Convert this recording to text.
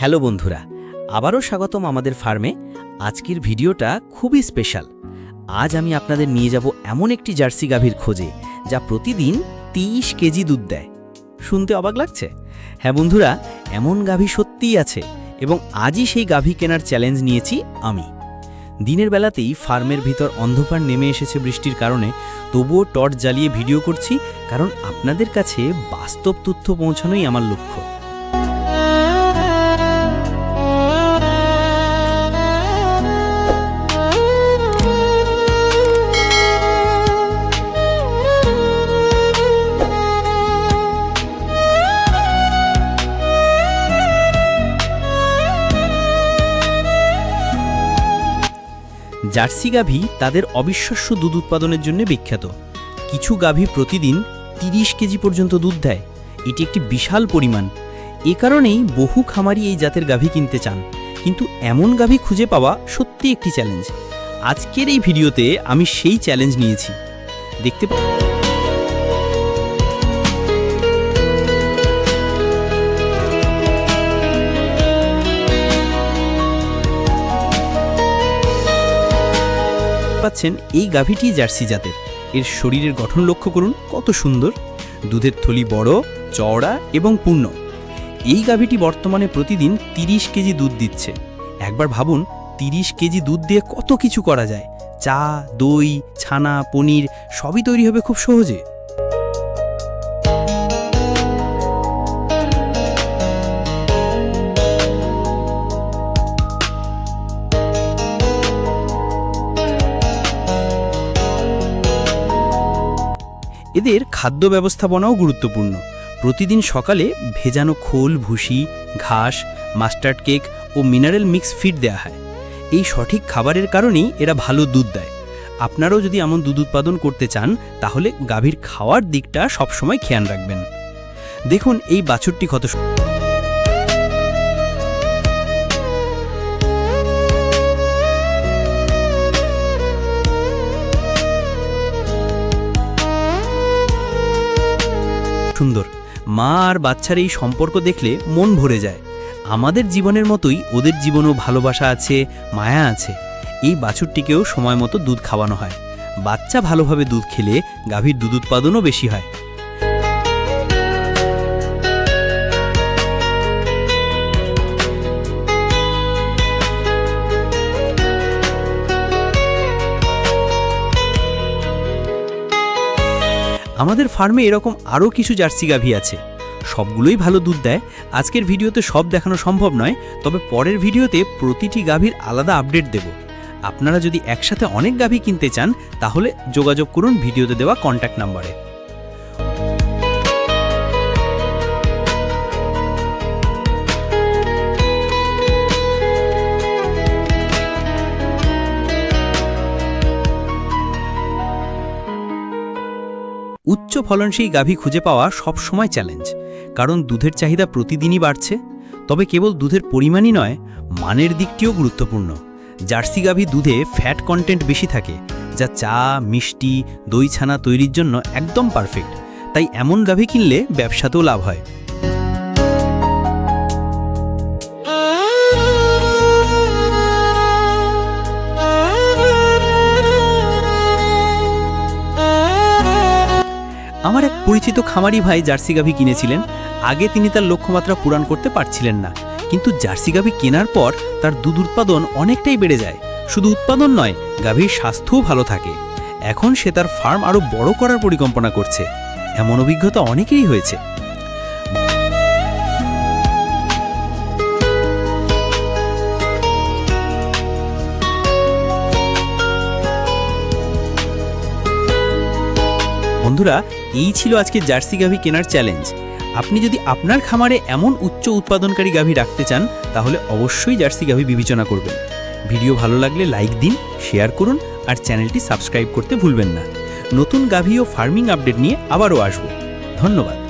Hello বন্ধুরা, আবারও স্বাগতম আমাদের ফার্মে। আজকের ভিডিওটা খুবই স্পেশাল। আজ আমি আপনাদের নিয়ে যাব এমন একটি জার্সি গাভীর খোঁজে, যা প্রতিদিন 30 কেজি দুধ দেয়। শুনতে অবাক লাগছে? হ্যাঁ বন্ধুরা, এমন গাভী সত্যিই আছে এবং আজই সেই গাভী কেনার চ্যালেঞ্জ নিয়েছি আমি। দিনের বেলাতেই ফার্মের ভিতর অন্ধকার নেমে এসেছে বৃষ্টির কারণে, তবুও টর্চ জ্বালিয়ে ভিডিও করছি, কারণ আপনাদের কাছে বাস্তব তথ্য পৌঁছানোই আমার লক্ষ্য। জার্সি গাভী তাদের অবিশ্বাস্য দুধ উৎপাদনের জন্য বিখ্যাত। কিছু গাভী প্রতিদিন 30 কেজি পর্যন্ত দুধ দেয়। এটি একটি বিশাল পরিমাণ। এ কারণেই বহু খামারি এই জাতের গাভী কিনতে চান। কিন্তু এমন গাভী খুঁজে পাওয়া সত্যি একটি চ্যালেঞ্জ। আজকের এই ভিডিওতে আমি সেই চ্যালেঞ্জ নিয়েছি। দেখতে পা- পাচ্ছেন এই গাভীটি জার্সি জাতের। এর শরীরের গঠন লক্ষ্য করুন, কত সুন্দর। দুধের থলি বড়, চওড়া এবং পূর্ণ। এই গাভীটি বর্তমানে প্রতিদিন 30 কেজি দুধ দিচ্ছে। একবার ভাবুন 30 কেজি দুধ দিয়ে কত কিছু করা যায়? চা, দই, ছানা, পনির, সবই তৈরি হবে খুব সহজে। এদের খাদ্য ব্যবস্থাপনাও গুরুত্বপূর্ণ। প্রতিদিন সকালে ভেজানো খোল, ভুসি, ঘাস, মাস্টার্ড কেক ও মিনারেল মিক্স ফিড দেয়া হয়। এই সঠিক খাবারের কারণেই এরা ভালো দুধ দেয়। আপনারাও যদি এমন দুধ উৎপাদন করতে চান, তাহলে গাভীর খাওয়ার দিকটা সবসময় খেয়াল রাখবেন। দেখুন এই বাছুরটি কত সুন্দর। মা আর বাচ্চার এই সম্পর্ক দেখলে মন ভরে যায়। আমাদের জীবনের মতোই ওদের জীবনেও ভালোবাসা আছে, মায়া আছে। এই বাছুরটিকেও সময় মতো দুধ খাওয়ানো হয়। বাচ্চা ভালোভাবে দুধ খেলে গাভীর দুধ উৎপাদনও বেশি হয়। আমাদের ফার্মে এরকম আরও কিছু জার্সি গাভি আছে। সবগুলোই ভালো দুধ দেয়। আজকের ভিডিওতে সব দেখানো সম্ভব নয়, তবে পরের ভিডিওতে প্রতিটি গাভীর আলাদা আপডেট দেব। আপনারা যদি একসাথে অনেক গাভী কিনতে চান, তাহলে যোগাযোগ করুন ভিডিওতে দেওয়া কন্ট্যাক্ট নাম্বারে। উচ্চ ফলনশীল গাভী খুঁজে পাওয়া সবসময় চ্যালেঞ্জ, কারণ দুধের চাহিদা প্রতিদিনই বাড়ছে, তবে কেবল দুধের পরিমাণই নয়, মানের দিকটিও গুরুত্বপূর্ণ। জার্সি গাভী দুধে ফ্যাট কন্টেন্ট বেশি থাকে, যা চা, মিষ্টি দই ছানা তৈরির জন্য একদম পারফেক্ট, তাই এমন গাভী কিনলে ব্যবসাতেও লাভ হয়। আমার এক পরিচিত খামারি ভাই জার্সি গাভী কিনেছিলেন। আগে তিনি তার লক্ষ্যমাত্রা পূরণ করতে পারছিলেন না। কিন্তু জার্সি গাভী কেনার পর তার দুধ উৎপাদন অনেকটাই বেড়ে যায়। শুধু উৎপাদন নয়, গাভীর স্বাস্থ্যও ভালো থাকে। এখন সে তার ফার্ম আরও বড় করার পরিকল্পনা করছে। এমন অভিজ্ঞতা অনেকেরই হয়েছে। বন্ধুরা এই ছিল আজকে জার্সি গাভি কেনার চ্যালেঞ্জ আপনি যদি আপনার খামারে এমন উচ্চ উৎপাদনকারী গাভি রাখতে চান, তাহলে অবশ্যই জার্সি গাভি বিবেচনা করবেন। ভিডিও ভালো লাগলে লাইক দিন শেয়ার করুন, আর চ্যানেলটি সাবস্ক্রাইব করতে ভুলবেন না। নতুন গাভি ও ফার্মিং আপডেট নিয়ে আবারও আসব। ধন্যবাদ।